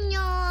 안녕.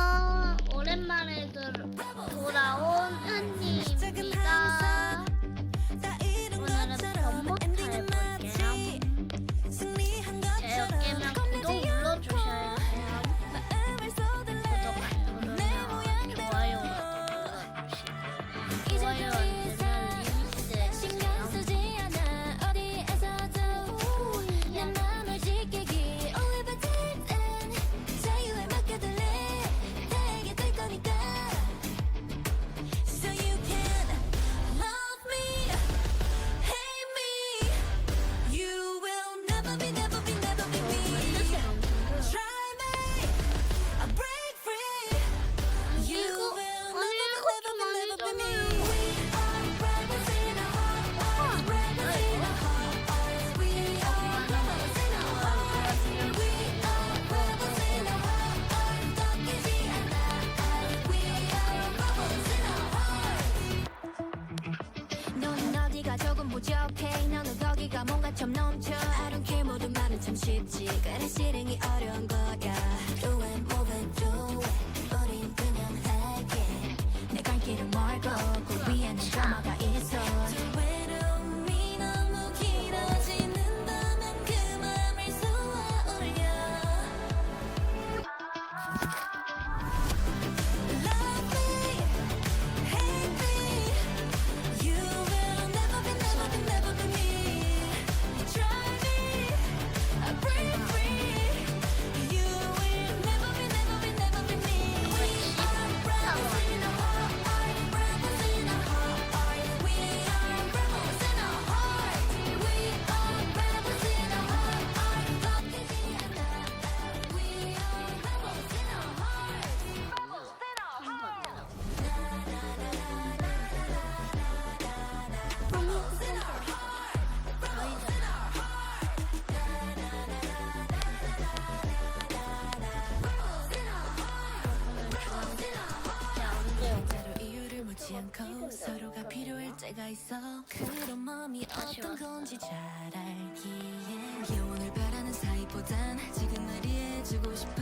때가 있어. 그런 마음이 어떤 건지 잘 알기에. 영원을 바라는 사이보단 지금을 이해해주고 싶어.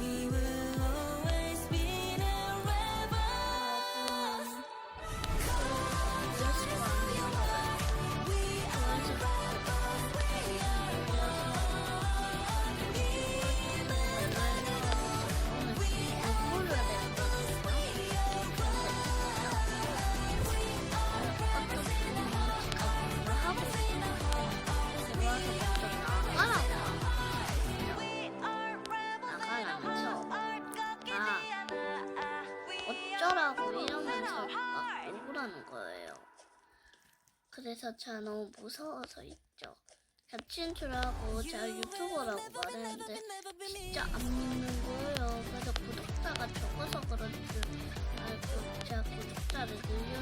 We will 그래서 제가 너무 무서워서 있죠. 겹친 줄 알고 제가 유튜버라고 말했는데 진짜 안 믿는 거예요. 그래서 구독자가 적어서 그런 줄 알고 제가 구독자를 늘려,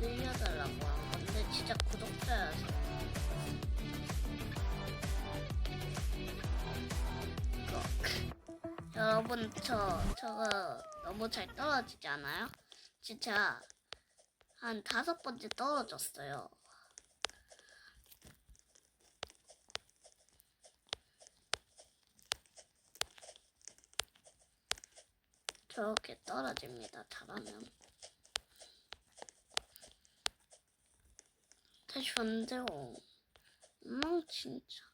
늘려달라고 한 건데 진짜 구독자여서. 여러분 저 저거 너무 잘 떨어지지 않아요? 진짜 한 다섯 번째 떨어졌어요. 저렇게 떨어집니다. 잘하면. 다시 왔는데요. 엉망 진짜.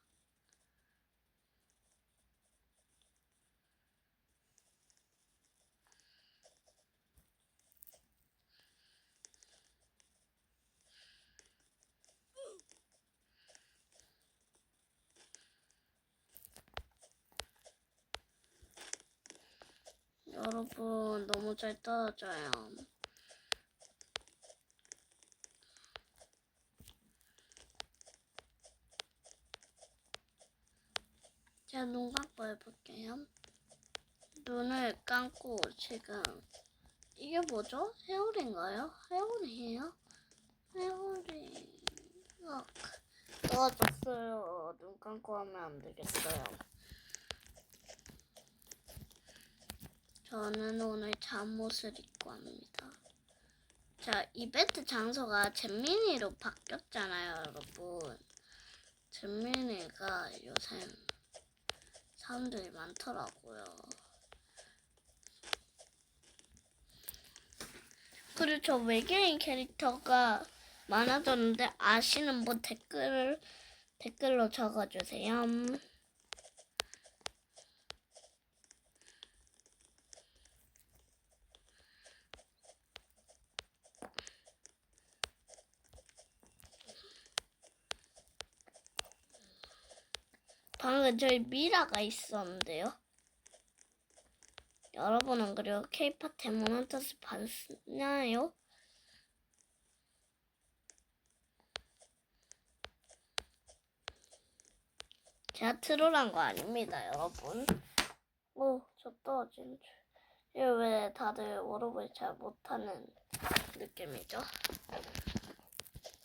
여러분 너무 잘 떨어져요. 제가 눈 감고 해볼게요. 눈을 감고 지금 이게 뭐죠? 헤어링이에요? 헤어링 어, 떨어졌어요. 눈 감고 하면 안 되겠어요. 저는 오늘 잠옷을 입고 합니다. 자, 이벤트 장소가 잼민이로 바뀌었잖아요, 여러분. 잼민이가 요새 사람들이 많더라고요. 그리고 저 외계인 캐릭터가 많아졌는데 아시는 분 댓글을 댓글로 적어주세요. 방금 저희 미라가 있었는데요. 여러분은 그리고 케이팝 데모넌터스 봤나요? 제가 트롤한 거 아닙니다, 여러분. 오, 저 떨어진 줄. 왜 다들 워로블 잘 못하는 느낌이죠?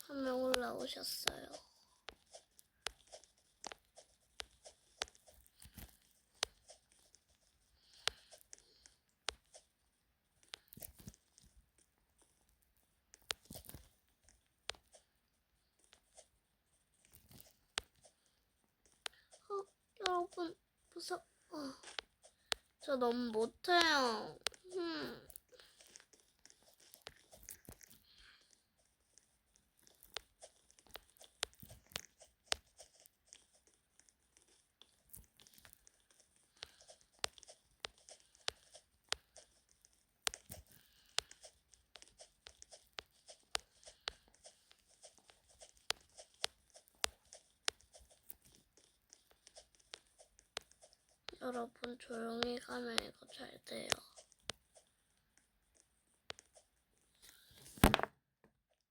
한 명 올라오셨어요. 어, 여러분 무서. 어. 저 너무 못해요. 음. 여러분 조용히 가면 이거 잘 돼요.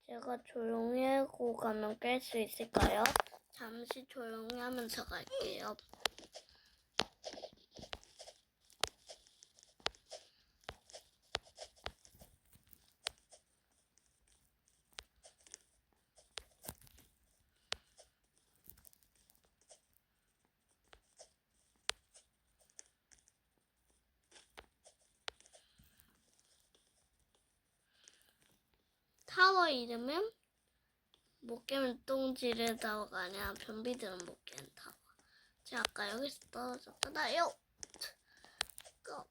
제가 조용히 하고 가면 깰 수 있을까요? 잠시 조용히 하면서 갈게요. 타워 이름은 못 깨면 똥지를 타워가 아니라 변비들은 못 깨는 타워. 제가 아까 여기서 떨어졌잖아요. 고.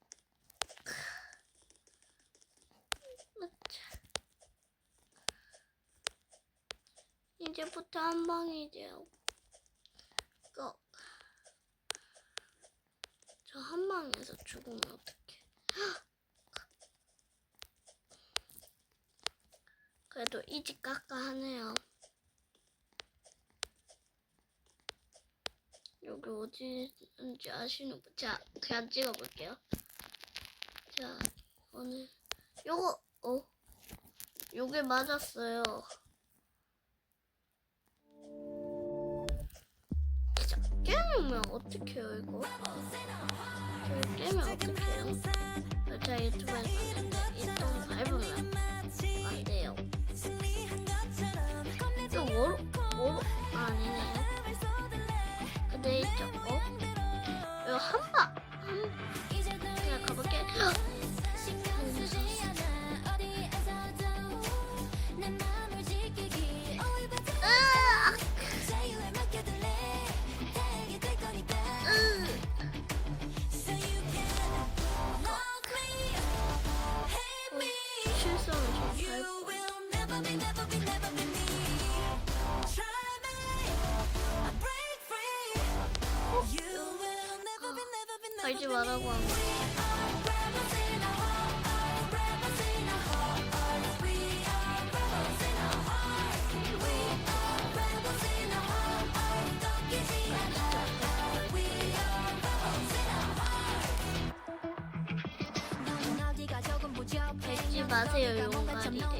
이제부터 한 방이죠. 고. 저한 방에서 죽으면 어떡해. 그래도 이지 깎아 하네요. 여기 어디인지 아시는 분? 자, 그냥 찍어볼게요. 자, 오늘 요거 어, 요게 맞았어요. 자, 깨면 어떻게 해요 이거? 깨면 어떻게 해요? 제가 유튜브에 봤 갈지 말라고 한 거. 밟지 마세요, 용가리를.